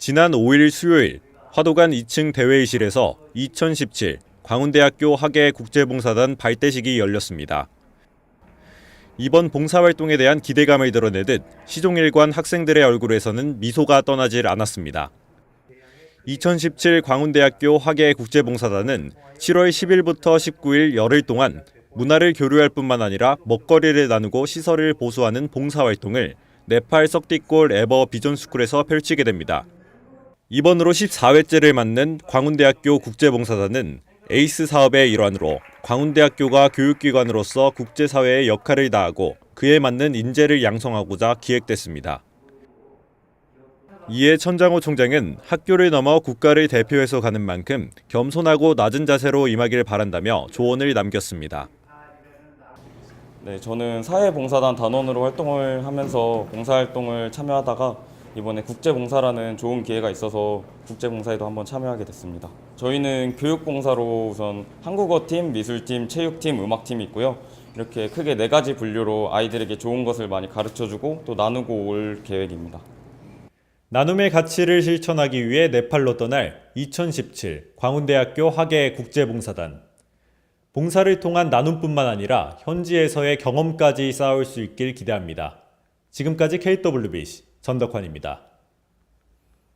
지난 5일 수요일 화도관 2층 대회의실에서 2017 광운대학교 학예 국제봉사단 발대식이 열렸습니다. 이번 봉사활동에 대한 기대감을 드러내듯 시종일관 학생들의 얼굴에서는 미소가 떠나질 않았습니다. 2017 광운대학교 학예 국제봉사단은 7월 10일부터 19일 열흘 동안 문화를 교류할 뿐만 아니라 먹거리를 나누고 시설을 보수하는 봉사활동을 네팔 석디골 에버 비전스쿨에서 펼치게 됩니다. 이번으로 14회째를 맞는 광운대학교 국제봉사단은 에이스 사업의 일환으로 광운대학교가 교육기관으로서 국제사회의 역할을 다하고 그에 맞는 인재를 양성하고자 기획됐습니다. 이에 천장호 총장은 학교를 넘어 국가를 대표해서 가는 만큼 겸손하고 낮은 자세로 임하길 바란다며 조언을 남겼습니다. 네, 저는 사회봉사단 단원으로 활동을 하면서 봉사활동을 참여하다가 이번에 국제봉사라는 좋은 기회가 있어서 국제봉사에도 한번 참여하게 됐습니다. 저희는 교육봉사로 우선 한국어팀, 미술팀, 체육팀, 음악팀이 있고요. 이렇게 크게 네 가지 분류로 아이들에게 좋은 것을 많이 가르쳐주고 또 나누고 올 계획입니다. 나눔의 가치를 실천하기 위해 네팔로 떠날 2017 광운대학교 학예 국제봉사단. 봉사를 통한 나눔뿐만 아니라 현지에서의 경험까지 쌓을 수 있길 기대합니다. 지금까지 KWBC 전덕환입니다.